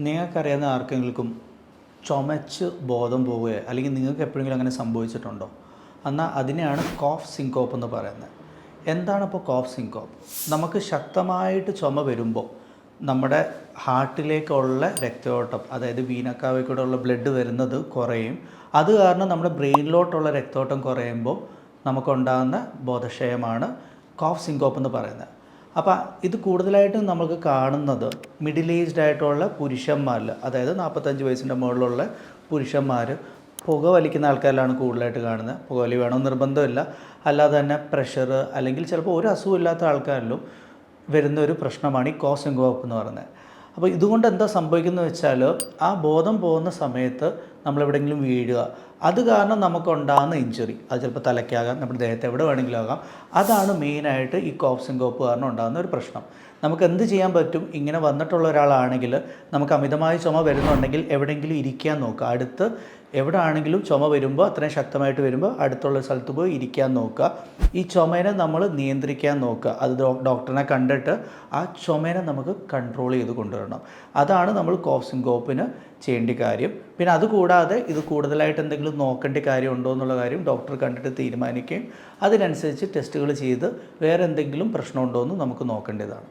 നിങ്ങൾക്കറിയാവുന്ന ആർക്കെങ്കിലും ചുമച്ച് ബോധം പോവുകയോ അല്ലെങ്കിൽ നിങ്ങൾക്ക് എപ്പോഴെങ്കിലും അങ്ങനെ സംഭവിച്ചിട്ടുണ്ടോ? എന്നാൽ അതിനെയാണ് കോഫ് സിങ്കോപ്പ് എന്ന് പറയുന്നത്. എന്താണ് ഇപ്പോൾ കോഫ് സിങ്കോപ്പ് നമുക്ക് ശക്തമായിട്ട് ചുമ വരുമ്പോൾ നമ്മുടെ ഹാർട്ടിലേക്കുള്ള രക്തയോട്ടം അതായത് വീനക്കാവയ്ക്കൂടെയുള്ള ബ്ലഡ് വരുന്നത് കുറയും. അത് കാരണം നമ്മുടെ ബ്രെയിനിലോട്ടുള്ള രക്തയോട്ടം കുറയുമ്പോൾ നമുക്കുണ്ടാകുന്ന ബോധക്ഷയമാണ് കോഫ് സിങ്കോപ്പ് എന്ന് പറയുന്നത്. അപ്പോൾ ഇത് കൂടുതലായിട്ടും നമുക്ക് കാണുന്നത് മിഡിൽ ഏജ്ഡ് ആയിട്ടുള്ള പുരുഷന്മാരിൽ അതായത് നാൽപ്പത്തഞ്ച് വയസ്സിന്റെ മുകളിലുള്ള പുരുഷന്മാർ പുക വലിക്കുന്ന ആൾക്കാരിലാണ് കൂടുതലായിട്ട് കാണുന്നത്. പുകവലി വേണമെന്ന് നിർബന്ധമില്ല. അല്ലാതെ തന്നെ പ്രഷർ അല്ലെങ്കിൽ ചിലപ്പോൾ ഒരു അസുഖമില്ലാത്ത ആൾക്കാരിലും വരുന്ന ഒരു പ്രശ്നമാണ് ഈ കോസിംഗോപ്പ് എന്ന് പറയുന്നത്. അപ്പോൾ ഇതുകൊണ്ട് എന്താ സംഭവിക്കുന്നത് വെച്ചാൽ ആ ബോധം പോകുന്ന സമയത്ത് നമ്മൾ നമ്മളെവിടെയെങ്കിലും വീഴുക. അത് കാരണം നമുക്കുണ്ടാകുന്ന ഇഞ്ചുറി. അത് ചിലപ്പോൾ തലയ്ക്കാകാം നമ്മുടെ ദേഹത്ത് എവിടെ വേണമെങ്കിലും ആകാം. അതാണ് മെയിനായിട്ട് ഈ സിങ്കോപ്പ് കാരണം ഉണ്ടാകുന്ന ഒരു പ്രശ്നം. നമുക്ക് എന്ത് ചെയ്യാൻ പറ്റും? ഇങ്ങനെ വന്നിട്ടുള്ള ഒരാളാണെങ്കിൽ നമുക്ക് അമിതമായ ചുമ വരുന്നുണ്ടെങ്കിൽ എവിടെയെങ്കിലും ഇരിക്കാൻ നോക്കുക. അടുത്ത് എവിടെ ആണെങ്കിലും ചുമ വരുമ്പോൾ അത്രയും ശക്തമായിട്ട് വരുമ്പോൾ അടുത്തുള്ള സ്ഥലത്ത് പോയി ഇരിക്കാൻ നോക്കുക. ഈ ചുമേനെ നമ്മൾ നിയന്ത്രിക്കാൻ നോക്കുക. അത് ഡോക്ടറിനെ കണ്ടിട്ട് ആ ചുമേനെ നമുക്ക് കൺട്രോൾ ചെയ്ത് കൊണ്ടുവരണം. അതാണ് നമ്മൾ കോഫ് സിങ്കോപ്പിന് ചെയ്യേണ്ട കാര്യം. പിന്നെ അതുകൂടാതെ ഇത് കൂടുതലായിട്ട് എന്തെങ്കിലും നോക്കേണ്ട കാര്യമുണ്ടോ എന്നുള്ള കാര്യം ഡോക്ടർ കണ്ടിട്ട് തീരുമാനിക്കുകയും അതിനനുസരിച്ച് ടെസ്റ്റുകൾ ചെയ്ത് വേറെ എന്തെങ്കിലും പ്രശ്നമുണ്ടോ എന്ന് നമുക്ക് നോക്കേണ്ടതാണ്.